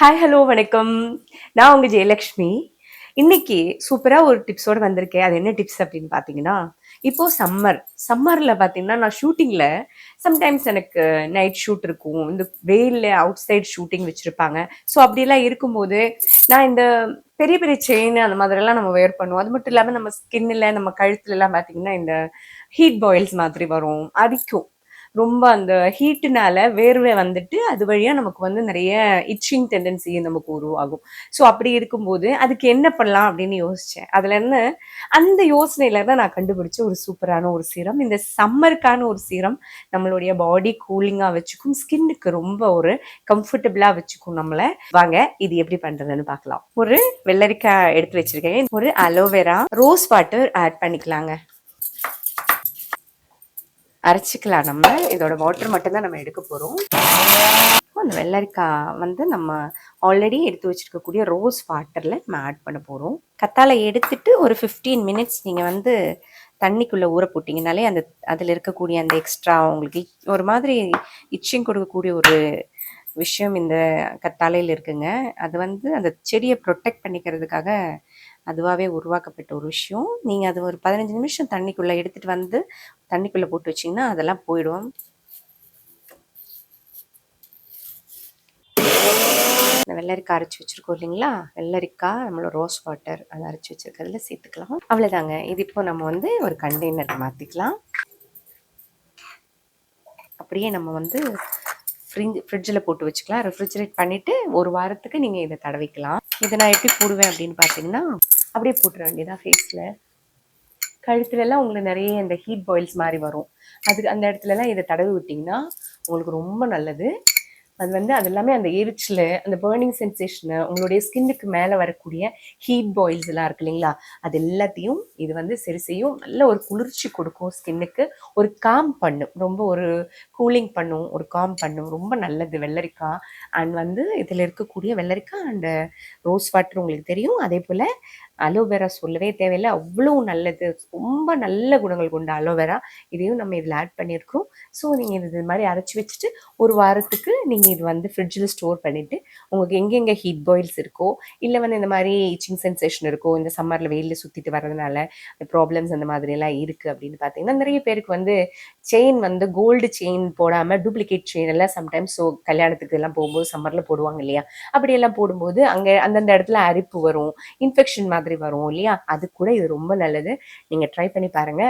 Hi hello வணக்கம். நான் உங்கள் ஜெயலக்ஷ்மி. இன்னைக்கு சூப்பராக ஒரு டிப்ஸோட வந்திருக்கேன். அது என்ன டிப்ஸ் அப்படின்னு பார்த்தீங்கன்னா இப்போ சம்மர் சம்மரில் பார்த்தீங்கன்னா நான் ஷூட்டிங்கில் சம்டைம்ஸ் எனக்கு நைட் ஷூட் இருக்கும். இந்த வெயில்ல அவுட் சைட் ஷூட்டிங் வச்சுருப்பாங்க. ஸோ அப்படிலாம் இருக்கும்போது நான் இந்த பெரிய பெரிய செயின் அந்த மாதிரிலாம் நம்ம வேர் பண்ணுவோம். அது மட்டும் இல்லாமல் நம்ம ஸ்கின்னில் நம்ம கழுத்துலலாம் பார்த்தீங்கன்னா இந்த ஹீட் பாயில்ஸ் மாதிரி வரும். அரிக்கும். ரொம்ப அந்த ஹீட்டுனால வேர்வை வந்துட்டு அது வழியா நமக்கு வந்து நிறைய இச்சிங் டெண்டன்சி நமக்கு உருவாகும். ஸோ அப்படி இருக்கும்போது அதுக்கு என்ன பண்ணலாம் அப்படின்னு யோசித்தேன் அதுலேருந்து அந்த யோசனையில தான் நான் கண்டுபிடிச்ச ஒரு சூப்பரான ஒரு சீரம் இந்த சம்மருக்கான ஒரு சீரம் நம்மளுடைய பாடி கூலிங்காக வச்சுக்கும் ஸ்கின்னுக்கு ரொம்ப ஒரு கம்ஃபர்டபுளாக வச்சுக்கும் நம்மளை. வாங்க இது எப்படி பண்ணுறதுன்னு பார்க்கலாம். ஒரு வெள்ளரிக்காய் எடுத்து வச்சிருக்கேன். ஒரு அலோவேரா ரோஸ் வாட்டர் ஆட் பண்ணிக்கலாங்க. அரைச்சிக்கலாம் நம்ம. இதோட வாட்டர் மட்டும்தான் நம்ம எடுக்க போகிறோம் அந்த வெள்ளரிக்காய் வந்து நம்ம ஆல்ரெடி எடுத்து வச்சிருக்கக்கூடிய ரோஸ் வாட்டரில் நம்ம ஆட் பண்ண போகிறோம் கத்தாழை எடுத்துட்டு ஒரு ஃபிஃப்டீன் மினிட்ஸ் நீங்கள் வந்து தண்ணிக்குள்ளே ஊற போட்டிங்கனாலே அந்த அதில் இருக்கக்கூடிய அந்த எக்ஸ்ட்ரா உங்களுக்கு ஒரு மாதிரி இச்சிங் கொடுக்கக்கூடிய ஒரு விஷயம் இந்த கத்தாழையில் இருக்குங்க. அது வந்து அந்த செடியை ப்ரொடெக்ட் பண்ணிக்கிறதுக்காக அதுவாகவே உருவாக்கப்பட்ட ஒரு விஷயம். நீங்கள் அது ஒரு பதினஞ்சு நிமிஷம் தண்ணிக்குள்ளே எடுத்துகிட்டு வந்து தண்ணிக்குள்ளே போட்டு வச்சிங்கன்னா அதெல்லாம் போயிடும். இந்த வெள்ளரிக்காய் அரைச்சி வச்சுருக்கோம் இல்லைங்களா? வெள்ளரிக்காய் நம்மளோட ரோஸ் வாட்டர் அதை அரைச்சி வச்சுருக்கிறதுல சேர்த்துக்கலாம். அவ்வளோதாங்க இது இப்போ நம்ம வந்து ஒரு கண்டெய்னர் மாற்றிக்கலாம் அப்படியே நம்ம வந்து ஃப்ரிஞ்ச் ஃப்ரிட்ஜில் போட்டு வச்சுக்கலாம். ரெஃப்ரிஜரேட் பண்ணிவிட்டு ஒரு வாரத்துக்கு நீங்கள் இதை தடவிக்கலாம். இதை நான் எப்படி போடுவேன் அப்படின்னு பார்த்தீங்கன்னா அப்படியே போட்டுற வேண்டியதான் ஃபேஸில் கழுத்துலலாம் உங்களுக்கு நிறைய இந்த ஹீட் பாயில்ஸ் மாதிரி வரும். அதுக்கு அந்த இடத்துலலாம் இதை தடவி விட்டிங்கன்னா உங்களுக்கு ரொம்ப நல்லது. அது வந்து அது எல்லாமே அந்த எரிச்சல் அந்த பேர்னிங் சென்சேஷனு உங்களுடைய ஸ்கின்னுக்கு மேலே வரக்கூடிய ஹீட் பாயில்ஸ் எல்லாம் இருக்கு இல்லைங்களா? அது எல்லாத்தையும் இது வந்து சரி செய்யும். நல்ல ஒரு குளிர்ச்சி கொடுக்கும் ஸ்கின்னுக்கு ஒரு காம் பண்ணும். ரொம்ப ஒரு கூலிங் பண்ணும். ஒரு காம் பண்ணும். ரொம்ப நல்லது வெள்ளரிக்காய். அண்ட் வந்து இதில் இருக்கக்கூடிய வெள்ளரிக்காய் அண்டு ரோஸ் வாட்டர் உங்களுக்கு தெரியும். அதே போல் அலோவேரா சொல்லவே தேவையில்லை. அவ்வளோ நல்லது. ரொம்ப நல்ல குணங்கள் கொண்ட அலோவேரா இதையும் நம்ம இதில் ஆட் பண்ணியிருக்கோம் ஸோ நீங்கள் இது மாதிரி அரைச்சி வச்சுட்டு ஒரு வாரத்துக்கு நீங்கள் இது வந்து ஃப்ரிட்ஜில் ஸ்டோர் பண்ணிவிட்டு உங்களுக்கு எங்கெங்கே ஹீட் பாயில்ஸ் இருக்கோ இல்லை வந்து இந்த மாதிரி இச்சிங் சென்சேஷன் இருக்கோ இந்த சம்மரில் வெயிலில் சுற்றிட்டு வரதுனால ப்ராப்ளம்ஸ் அந்த மாதிரியெல்லாம் இருக்குது அப்படின்னு பார்த்தீங்கன்னா நிறைய பேருக்கு வந்து செயின் வந்து கோல்டு செயின் போடாமல் டூப்ளிகேட் செயின் எல்லாம் சம்டைம்ஸ் ஸோ கல்யாணத்துக்கு எல்லாம் போகும்போது சம்மரில் போடுவாங்க இல்லையா? அப்படியெல்லாம் போடும்போது அங்கே அந்தந்த இடத்துல அரிப்பு வரும் இன்ஃபெக்ஷன் மாதிரி வரும் இல்லையா? அது கூட இது ரொம்ப நல்லது. நீங்கள் ட்ரை பண்ணி பாருங்கள்